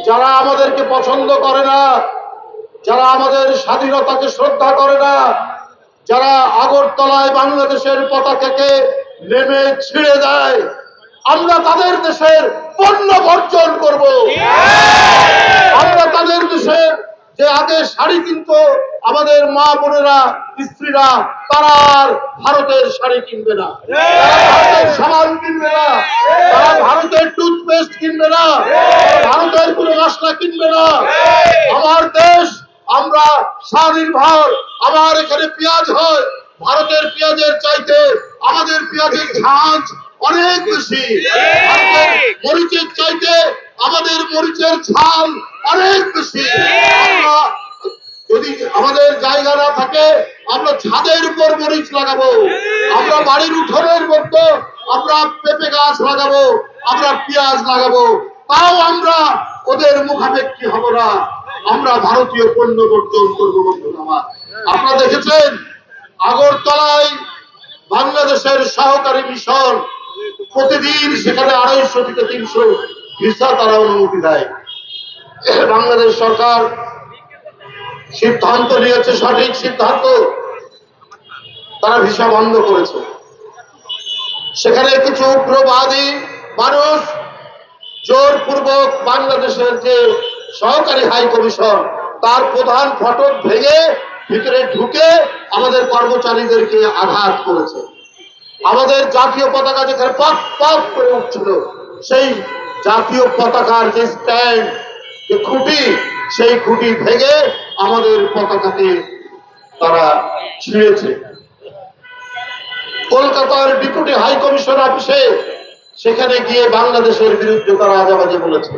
যারা আমাদেরকে পছন্দ করে না যারা আমাদের স্বাধীনতাকে শ্রদ্ধা করে না যারা আগরতলায় বাংলাদেশের পতাকাকে নেমে ছিঁড়ে দেয় আমরা তাদের দেশের পণ্য বর্জন করব। আমরা তাদের দেশের যে আগে শাড়ি কিনতো, আমাদের মা বোনেরা, স্ত্রীরা তারা ভারতের শাড়ি কিনবে না। সাবান কিনবে না। তারা ভারতের টুথপেস্ট কিনবে না। ভারতের কোনো মশলা কিনবে না। আমার দেশ, আমরা স্বনির্ভর। আমার এখানে পেঁয়াজ হয়। ভারতের পেঁয়াজের চাইতে আমাদের পেঁয়াজের ঝাঁজ অনেক বেশি। মরিচের চাইতে আমাদের মরিচের ঝাল অনেক বেশি। যদি আমাদের জায়গা না থাকে, আমরা ছাদের উপর মরিচ লাগাবো। আমরা বাড়ির উঠোনের মধ্যে আমরা পেঁপে গাছ লাগাবো, আমরা পেঁয়াজ লাগাবো। তাও আমরা ওদের মুখাপেক্ষি হব না। আমরা ভারতীয় পণ্য বর্জন করব আপনারা দেখেছেন, আগরতলায় বাংলাদেশের সহকারী মিশন প্রতিদিন সেখানে আড়াইশো থেকে তিনশো ভিসা তারা অনুমতি দেয়। বাংলাদেশ সরকার সিদ্ধান্ত নিয়েছে, সঠিক সিদ্ধান্ত তারা ভিসা বন্ধ করেছে। সেখানে কিছু উগ্রবাদী মানুষ জোরপূর্বক বাংলাদেশের যে সহকারী হাই কমিশন, তার প্রধান ফটক ভেঙে ভিতরে ঢুকে আমাদের কর্মচারীদেরকে আঘাত করেছে। আমাদের জাতীয় পতাকা যেখানে পথ পথ করে উঠছিল, সেই জাতীয় পতাকার যে স্ট্যান্ড যে খুঁটি, সেই খুঁটি ভেঙে আমাদের পতাকাকে তারা ছিঁড়েছে। কলকাতার ডেপুটি হাই কমিশন অফিসে সেখানে গিয়ে বাংলাদেশের বিরুদ্ধে তারা আজাবাজে বলেছে।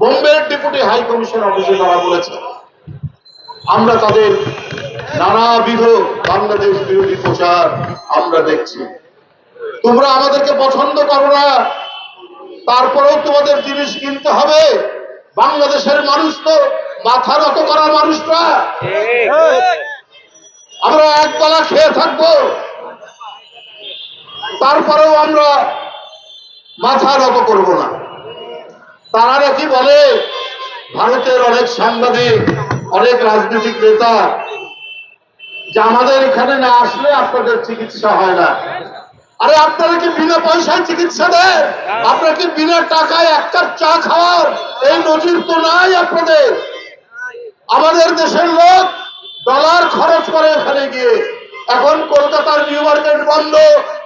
বোম্বের ডেপুটি হাই কমিশন অফিসে তারা বলেছে, আমরা তাদের নানাবিধ বাংলাদেশ বিরোধী প্রচার আমরা দেখছি। তোমরা আমাদেরকে পছন্দ করো না তারপরেও তোমাদের জিনিস কিনতে হবে। বাংলাদেশের মানুষ তো মাথা নত করার মানুষরা আমরা একবেলা খেয়ে থাকব। তারপরেও আমরা মাথা নত করব না। তারা নাকি বলে? ভারতের অনেক সাংবাদিক, অনেক রাজনৈতিক নেতা, যে আমাদের এখানে না আসলে আপনাদের চিকিৎসা হয় না। আরে আপনারা কি বিনা পয়সায় চিকিৎসা দেন? আপনারা কি বিনা টাকায় এক কাপ চা খাওয়ার? এই নজির তো নাই আপনাদের। আমাদের দেশের লোক ডলার খরচ করে এখানে গিয়ে। এখন কলকাতার নিউ মার্কেট বন্ধ,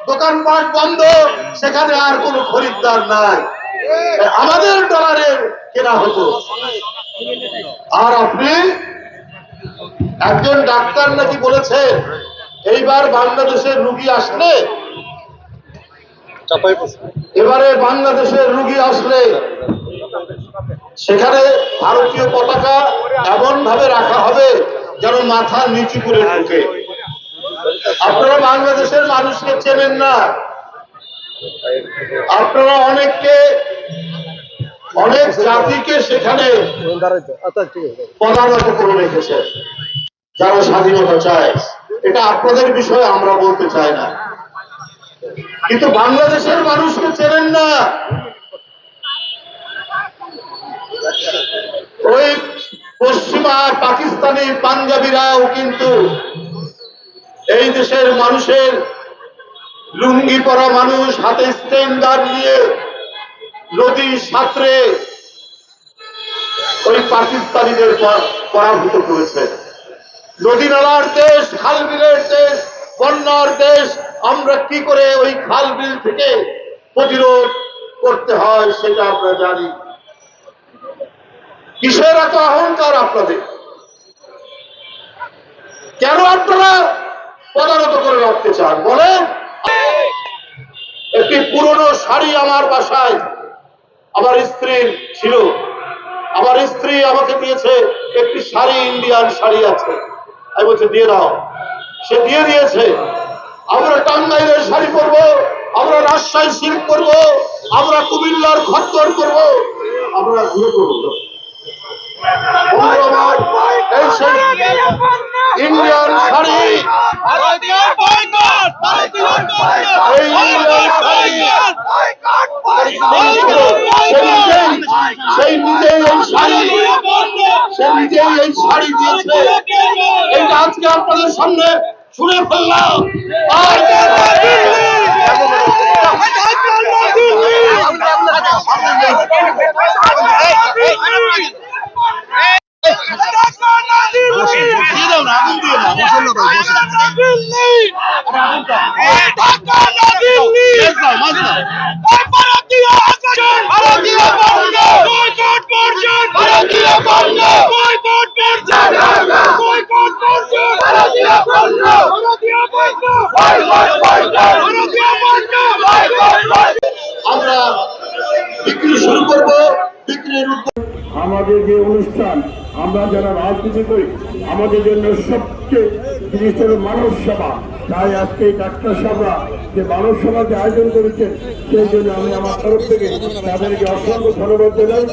দোকানপাট বন্ধ, সেখানে আর কোনো খরিদ্দার নাই। আমাদের ডলারের কেনা হতো। আর আপনি একজন ডাক্তার নাকি বলেছে এইবার বাংলাদেশের রুগী আসলে এবারে বাংলাদেশের রুগী আসলে সেখানে ভারতীয় পতাকা এমন ভাবে রাখা হবে যেন মাথা নিচু করে ঢুকে। আপনারা বাংলাদেশের মানুষকে চেনেন না। আপনারা অনেককে, অনেক জাতিকে সেখানে পদানত করে রেখেছে যারা স্বাধীনতা চায়। এটা আপনাদের বিষয়ে আমরা বলতে চাই না। কিন্তু বাংলাদেশের মানুষকে চেনেন না। ওই পশ্চিমা পাকিস্তানি পাঞ্জাবিরাও কিন্তু এই দেশের মানুষের লুঙ্গি পরা মানুষ, হাতে স্টেন্ডার নিয়ে নদী সাঁতরে ওই পাকিস্তানিদের পর- পরাভূত করেছে। নদী নালার দেশ, খাল বিলের দেশ বন্যার দেশ, আমরা কি করে ওই খাল বিল থেকে প্রতিরোধ করতে হয় সেটা আমরা জানি। কিসের এত অহংকার আপনাদের? কেন আপনারা পদানত করে রাখতে চান? বলেন, একটি পুরনো শাড়ি আমার বাসায়, আমার স্ত্রীর ছিল। আমার স্ত্রী আমাকে দিয়েছে, একটি শাড়ি, ইন্ডিয়ান শাড়ি আছে। আমি বলছি, দিয়ে দাও। সে দিয়ে দিয়েছে। আমরা টাঙ্গাইলের শাড়ি পরবো, আমরা রাজশাহী সিল্ক করব আমরা কুমিল্লার খত্তর করব। আমরা ঘুরে করব। ইন্ডিয়ান শাড়ি। সেই নিজেই এই শাড়ি। সে নিজেই এই শাড়ি দিয়েছে। এটা আজকে আপনাদের সামনে শুনে ফেললাম আমাদের যে অনুষ্ঠান, আমরা যারা রাজনীতি করি, আমাদের জন্য সবচেয়ে জিনিস হল মানব সেবা। তাই আজকে ডাক্তার সাহরা যে মানব সভা যে আয়োজন করেছেন, সেই জন্য আমি আমার তরফ থেকে তাদেরকে অসংখ্য ধন্যবাদ জানাই।